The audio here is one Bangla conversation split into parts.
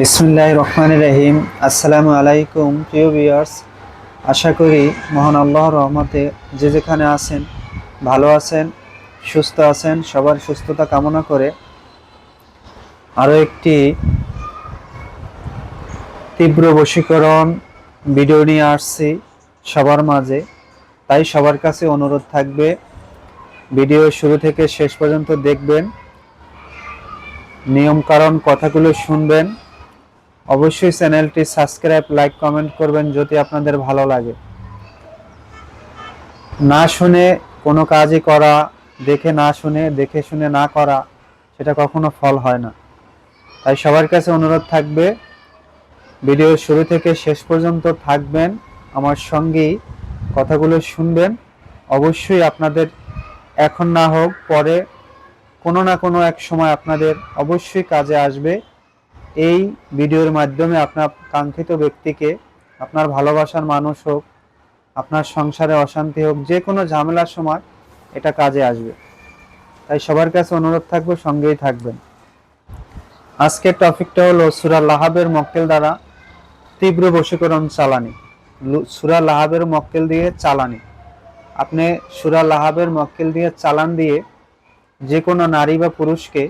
বিসমুল্লাহ রহমান রহিম আসসালামু আলাইকুম, প্রিয় ভিউয়ার্স। আশা করি মহান আল্লাহর রহমতে যে যেখানে আছেন, ভালো আছেন, সুস্থ আছেন, সবার সুস্থতা কামনা করে আরও একটি তীব্র বশীকরণ ভিডিও নিয়ে আসছি সবার মাঝে। তাই সবার কাছে অনুরোধ থাকবে, ভিডিও শুরু থেকে শেষ পর্যন্ত দেখবেন, নিয়মকানুন কথাগুলো শুনবেন অবশ্যই চ্যানেলটি সাবস্ক্রাইব, লাইক, কমেন্ট করবেন যদি আপনাদের ভালো লাগে। না শুনে কোনো কাজই করা, দেখে না শুনে, দেখে শুনে না করা, সেটা কখনো ফল হয় না। তাই সবার কাছে অনুরোধ থাকবে ভিডিও শুরু থেকে শেষ পর্যন্ত থাকবেন, আমার সঙ্গেই কথাগুলো শুনবেন। অবশ্যই আপনাদের এখন না হোক, পরে কোনো না কোনো এক সময় আপনাদের অবশ্যই কাজে আসবে। এই ভিডিওর মাধ্যমে আপনার কাঙ্ক্ষিত ব্যক্তিকে, আপনার ভালোবাসার মানুষ হোক, আপনার সংসারে অশান্তি হোক, যে কোনো ঝামেলার সময় এটা কাজে আসবে। তাই সবার কাছে অনুরোধ থাকবে, সঙ্গেই থাকবেন। আজকের টপিকটা হলো সুরা লাহাবের মক্কেল দ্বারা তীব্র বশীকরণ চালানি। সুরা লাহাবের মক্কেল দিয়ে চালানি। আপনি সুরা লাহাবের মক্কেল দিয়ে চালান দিয়ে যে কোনো নারী বা পুরুষকে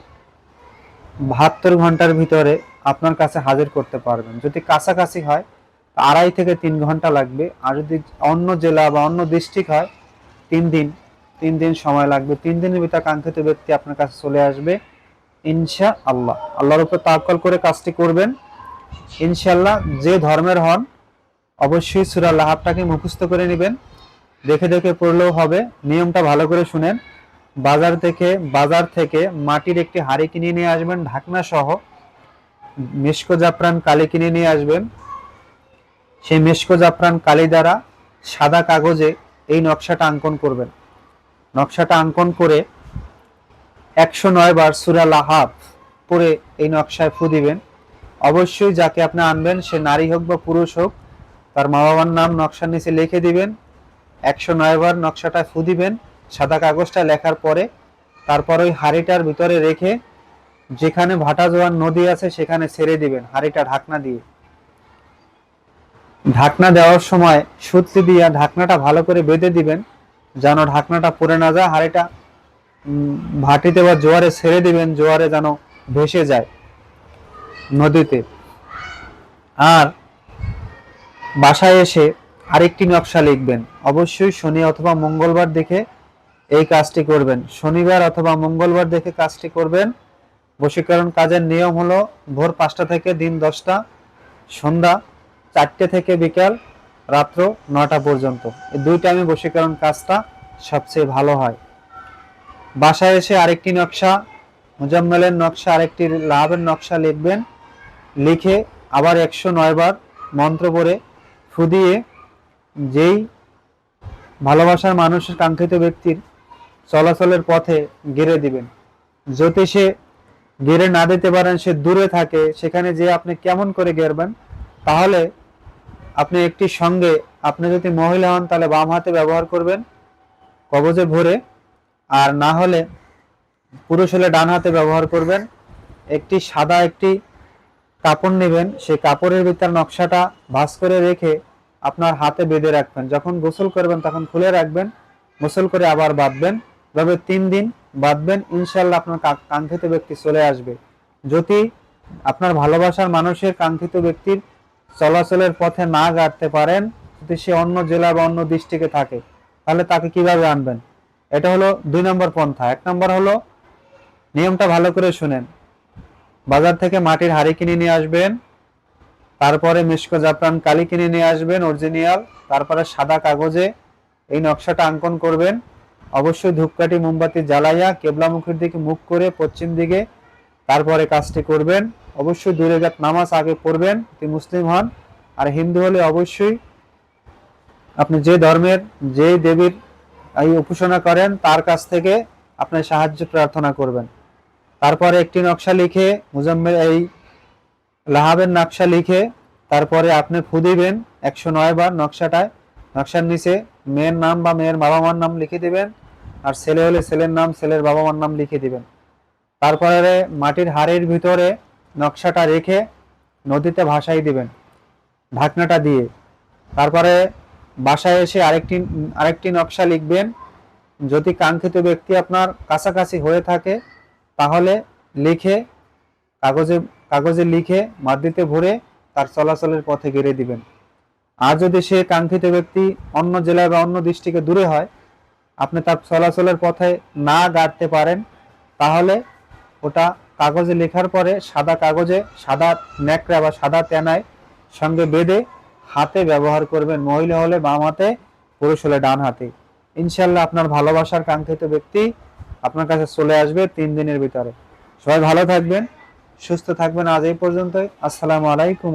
বাহাত্তর ঘণ্টার ভিতরে আপনার কাছে হাজির করতে পারবেন। যদি কাছাকাছি হয় আড়াই থেকে তিন ঘণ্টা লাগবে। আর যদি অন্য জেলা বা অন্য ডিস্ট্রিক্ট হয়, তিন দিন তিন দিন সময় লাগবে। তিন দিনের ভিতরে কাঙ্ক্ষিত ব্যক্তি আপনার কাছে চলে আসবে ইনশা আল্লাহ আল্লাহর উপর তাকল করে কাজটি করবেন। ইনশাল্লাহ যে ধর্মের হন, অবশ্যই সুরা লাহাবটাকে মুখস্থ করে নেবেন। দেখে দেখে পড়লেও হবে। নিয়মটা ভালো করে শুনেন। বাজার থেকে বাজার থেকে মাটির একটি হাড়ি কিনে নিয়ে আসবেন, ঢাকনা সহ মেশকো জাফরান কালি কিনে নিয়ে আসবেন। সেই মেশকো জাফরান কালি দ্বারা সাদা কাগজে এই নকশাটা অঙ্কন করবেন। নকশাটা অঙ্কন করে একশো নয় বার সুরা লাহাব পরে এই নকশায় ফু দিবেন। অবশ্যই যাকে আপনি আনবেন, সে নারী হোক বা পুরুষ হোক, তার মা বাবার নাম নকশার নিচে লিখে দিবেন। একশো নয় বার নকশাটায় ফু দিবেন। সাদা কাগজটা লেখার পরে তারপর ওই হাড়িটার ভিতরে রেখে যেখানে ভাটা জোয়ার নদী আছে সেখানে ছেড়ে দিবেন হাড়িটা ঢাকনা দিয়ে। ঢাকনা দেওয়ার সময় সুতলি দিয়ে ঢাকনাটা ভালো করে বেঁধে দিবেন, যেন ঢাকনাটা পড়ে না যায়, হাড়িটা ভাটিতে বা জোয়ারে ছেড়ে দিবেন, জোয়ারে যেন ভেসে যায় নদীতে। আর বাসায় এসে আরেকটি নকশা লিখবেন। অবশ্যই শনি অথবা মঙ্গলবার দেখে এই কাজটি করবেন। শনিবার অথবা মঙ্গলবার দেখে কাজটি করবেন। বশীকরণ কাজের নিয়ম হলো, ভোর পাঁচটা থেকে দিন দশটা, সন্ধ্যা চারটে থেকে বিকাল রাত্র নটা পর্যন্ত। এই দুই টাইমে বশীকরণ কাজটা সবচেয়ে ভালো হয়। বাসায় এসে আরেকটি নকশা, মুজাম্মেলের নকশা, আরেকটি লাভের নকশা লিখবেন। লিখে আবার একশো নয় বার মন্ত্র পড়ে ফুদিয়ে যেই ভালোবাসার মানুষের কাঙ্ক্ষিত ব্যক্তির চলাচলের পথে গেড়ে দিবেন। যদি সে গেড়ে না দিতে পারেন, সে দূরে থাকে, সেখানে যে আপনি কেমন করে গেরবেন তাহলে আপনি একটি সঙ্গে, আপনি যদি মহিলা হন, তাহলে বাম হাতে ব্যবহার করবেন কবজে ভরে, আর না হলে পুরুষ হলে ডান হাতে ব্যবহার করবেন। একটি সাদা, একটি কাপড় নেবেন, সেই কাপড়ের ভিতর নকশাটা ভাঁজ করে রেখে আপনার হাতে বেঁধে রাখবেন। যখন গোসল করবেন, তখন খুলে রাখবেন, গোসল করে আবার বাঁধবেন। তবে তিন দিন বাঁধবেন ইনশাল্লাহ আপনার কাঙ্ক্ষিত ব্যক্তি চলে আসবে। যদি আপনার ভালোবাসার মানুষের কাঙ্ক্ষিত ব্যক্তির চলাচলের পথে না গাড়তে পারেন, যদি সে অন্য জেলা বা অন্য ডিস্ট্রিক্টে থাকে, তাহলে তাকে কীভাবে আনবেন? এটা হলো দুই নম্বর পন্থা। এক নম্বর হলো, নিয়মটা ভালো করে শুনেন। বাজার থেকে মাটির হাড়ি কিনে নিয়ে আসবেন, তারপরে মিশকো জাফরান কালি কিনে নিয়ে আসবেন, অরিজিনাল, তারপরে সাদা কাগজে এই নকশাটা অঙ্কন করবেন। অবশ্যই ধূপকাঠি মোমবাতি জ্বালাইয়া কেবলামুখীর দিকে মুখ করে পশ্চিম দিকে তারপরে কাজটি করবেন। অবশ্যই দুই রেখাত নামাজ আগে পড়বেন যদি মুসলিম হন, আর হিন্দু হলে অবশ্যই আপনি যে ধর্মের, যে দেবীর এই উপাসনা করেন, তার কাছ থেকে আপনি সাহায্য প্রার্থনা করবেন। তারপরে একটি নকশা লিখে, মুজাম্মেল এই লাহাবের নকশা লিখে, তারপরে আপনি ফু একশো নয় বার নকশাটায়, নকশার নিচে মেয়ের নাম বা মেয়ের বাবা মার নাম লিখে দিবেন, আর ছেলে হলে ছেলের নাম, ছেলের বাবা মার নাম লিখে দিবেন। তারপরে মাটির হাড়ের ভিতরে নকশাটা রেখে নদীতে ভাসাই দিবেন, ঢাকনাটা দিয়ে। তারপরে বাসায় এসে আরেকটি আরেকটি নকশা লিখবেন। যদি কাঙ্ক্ষিত ব্যক্তি আপনার কাছাকাছি হয়ে থাকে, তাহলে লিখে, কাগজে কাগজে লিখে মাদ্দিতে ভরে তার চলাচলের পথে গেড়ে দিবেন। আর যদি সে কাঙ্ক্ষিত ব্যক্তি অন্য জেলায় বা অন্য ডিস্ট্রিক্টে দূরে হয়, আপনি তার চলাচলের পথে না গাড়তে পারেন, তাহলে ওটা কাগজে লেখার পরে সাদা কাগজে, সাদা ন্যাকড়া বা সাদা তেনায় সঙ্গে বেঁধে হাতে ব্যবহার করবেন। মহিলা হলে বাম হাতে, পুরুষ হলে ডান হাতে। ইনশাল্লাহ আপনার ভালোবাসার কাঙ্ক্ষিত ব্যক্তি আপনার কাছে চলে আসবে তিন দিনের ভিতরে। সবাই ভালো থাকবেন, সুস্থ থাকবেন। আজ এই পর্যন্তই। আসসালামু আলাইকুম